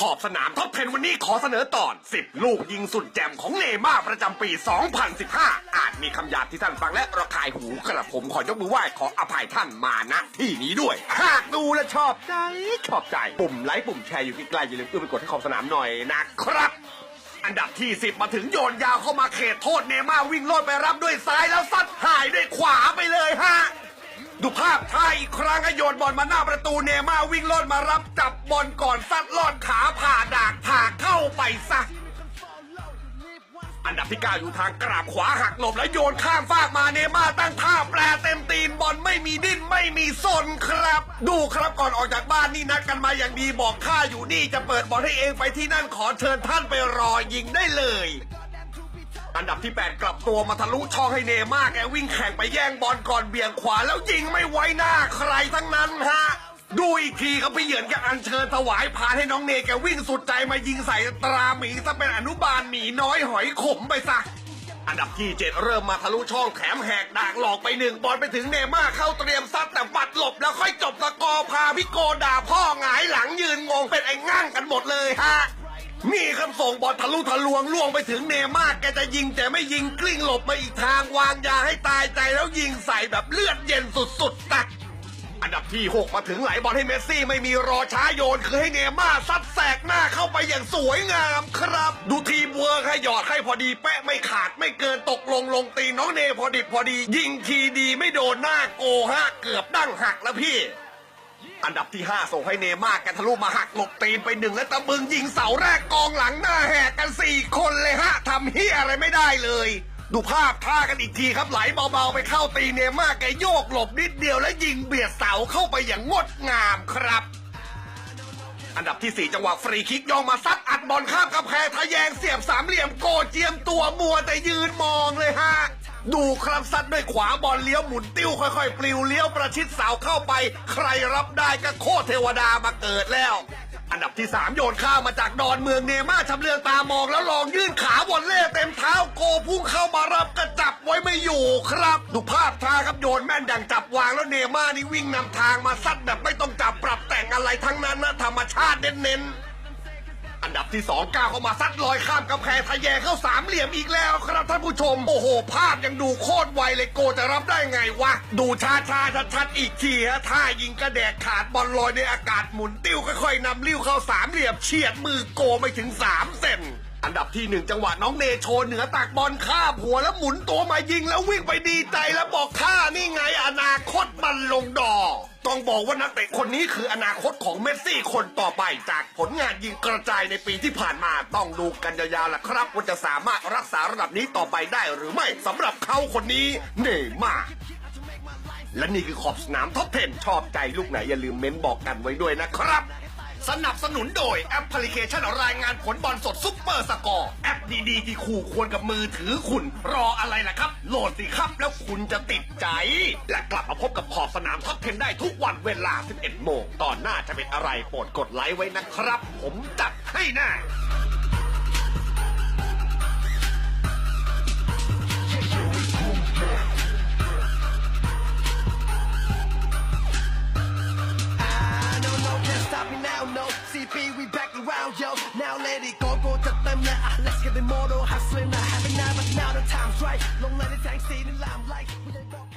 ขอบสนามท็อป10วันนี้ขอเสนอตอน 10 ลูกยิงสุดแจ่มของเนม่าประจำปี 2015 อาจมีคำหยาบที่ท่านฟังและระคายหูกระผมขอยกมือไหว้ขออภัยท่านมาณที่นี้ด้วย หากดูและชอบใจ ชอบใจ ปุ่มไลค์ปุ่มแชร์อยู่ใกล้ๆอย่าลืมเอื้อมไปกดให้ขอบสนามหน่อยนะครับอันดับที่ 10 มาถึงโยนยาวเข้ามาเขตโทษเนม่าวิ่งโลดไปรับด้วยซ้ายแล้วซัดหายด้วยขวาไปเลยฮะ ดูภาพท่าอีกครั้งโยนบอลมาหน้าประตูเนม่าวิ่งโลดมารับจับบอลก่อนซัดลอดขาผ่าดากผ่าเข้าไปซะอันดับที่เก้าอยู่ทางกราบขวาหักหลบแล้วโยนข้ามฟากมาเนม่าตั้งท่าแปรเต็มตีนบอลไม่มีดิ้นไม่มีสนครับ ดูครับก่อนออกจากบ้านนี่นัดกันมาอย่างดีบอกข้าอยู่นี่จะเปิดบอลให้เองไปที่นั่นขอเชิญท่านไปรอยิงได้เลย อันดับที่ 8 กลับตัวมาทะลุช่องให้เนม่าแกวิ่งแข่งไปแย่งบอลก่อนเบี่ยงขวาแล้วยิงไม่ไว้หน้าใครทั้งนั้นฮะดูอีกทีครับพี่เหยินแกอัญเชิญถวายพานให้น้องเนแกวิ่งสุดใจมายิงใส่ตราหมีซะเป็นอนุบาลหมีน้อยหอยขมไปซะอันดับที่ 7 เริ่มมาทะลุช่องแถมแหกด่ากหลอกไปหนึ่งบอลไปถึงเนม่าเข้าเตรียมซัดแต่ปัดหลบแล้วค่อยจบตะกอพาพี่โกด่าพ่อหงายหลังยืนงงเป็นไอ้ง่างกันหมดเลยฮะ นี่ครับส่งบอลทะลุทะลวงล่วงไปถึงเนม่าแกจะยิงแต่ไม่ยิงกลิ้งหลบมาอีกทางวางยาให้ตายใจแล้วยิงใส่แบบเลือดเย็นสุดๆตักอันดับที่ 6 มาถึงไหลบอลให้เมสซี่ไม่มีรอช้าโยน คือให้เนม่าซัดแสกหน้าเข้าไปอย่างสวยงามครับ ดูทีมเวิร์คให้หยอดให้พอดีแปะไม่ขาดไม่เกินตกลงลงตีนน้องเนพอดิบพอดี ยิงทีดีไม่โดนหน้าโกฮะเกือบดั้งหักแล้วพี่ อันดับที่ 5 ส่งให้เนม่าร์แกทะลุมาหักหลบตีนไปหนึ่งและตะบึงยิงเสาแรกกองหลังหน้าแหกกัน 4 คนเลยฮะทำเฮียอะไรไม่ได้เลย ดูภาพท่ากันอีกทีครับไหลเบาๆไปเข้าตีเนม่าแกโยกหลบนิดเดียวและยิงเบียดเสาเข้าไปอย่างงดงามครับ อันดับที่ 4 จังหวะฟรีคิกย่องมาซัดอัดบอลข้ามกำแพงทะแยงเสียบสามเหลี่ยมโกเจียมตัวมัวแต่ยืนมองเลยฮะ ดูครับซัดด้วยขวาบอลเลี้ยวหมุนติ้วค่อยๆ ปลิวเลี้ยวประชิดเสาเข้าไป ใครรับได้ก็โคตรเทวดามาเกิดแล้ว อันดับที่ 3 โยนข้ามมาจากดอนเมืองเนม่าชำเลืองตามองแล้วลองยื่นขาวอลเล่เต็มเท้าโกพุ่งเข้ามารับกระจับไว้ไม่อยู่ครับ ดูภาพท่าครับโยนแม่นดังจับวางแล้วเนม่านี่วิ่งนำทางมาซัดแบบไม่ต้องจับปรับแต่งอะไรทั้งนั้นนะธรรมชาติเน้นๆ อันดับที่สองก้าวเข้ามาซัดลอยข้ามกำแพงทะแยงเข้าสามเหลี่ยมอีกแล้วครับท่านผู้ชม โอ้โห ภาพยังดูโคตรไวเลยโกจะรับได้ไงวะ ดูช้าช้าชัดชัดๆอีกทีฮะท่ายิงกระแดกขาดบอลลอยในอากาศหมุนติ้วค่อยๆนำลิ้วเข้าสามเหลี่ยมเฉียดมือโกไม่ถึงสามเซนอันดับที่หนึ่งจังหวะน้องเนโชเหนือตักบอลข้าบหัวแล้วหมุนตัวมายิงแล้ววิ่งไปดีใจแล้วบอกข้านี่ไงอนาคตมันลงดอ ต้องบอกว่านักเตะคนนี้คืออนาคตของเมสซี่คนต่อไป จากผลงานยิงกระจายในปีที่ผ่านมาต้องดูกันยาวๆล่ะครับว่าจะสามารถรักษาระดับนี้ต่อไปได้หรือไม่สำหรับเขาคนนี้เนย์ม่าและนี่คือขอบสนามท็อป10ชอบใจลูกไหนอย่าลืมเม้นบอกกันไว้ด้วยนะครับ สนับสนุนโดยแอปพลิเคชันรายงานผลบอลสดซุปเปอร์สกอร์แอปดีๆ ที่คู่ควรกับมือถือคุณ รออะไรล่ะครับ โหลดสิครับแล้วคุณจะติดใจ และกลับมาพบกับขอบสนามท็อปเทนได้ทุกวันเวลา 11 โมงตอนหน้าจะเป็นอะไรโปรดกดไลค์ไว้นะครับ ผมจัดให้แน่ Now let it go, go to them, yeah. Ah, let's get motor, hustling, not having now, but now the time's right. Don't let it tank, stay in limelight.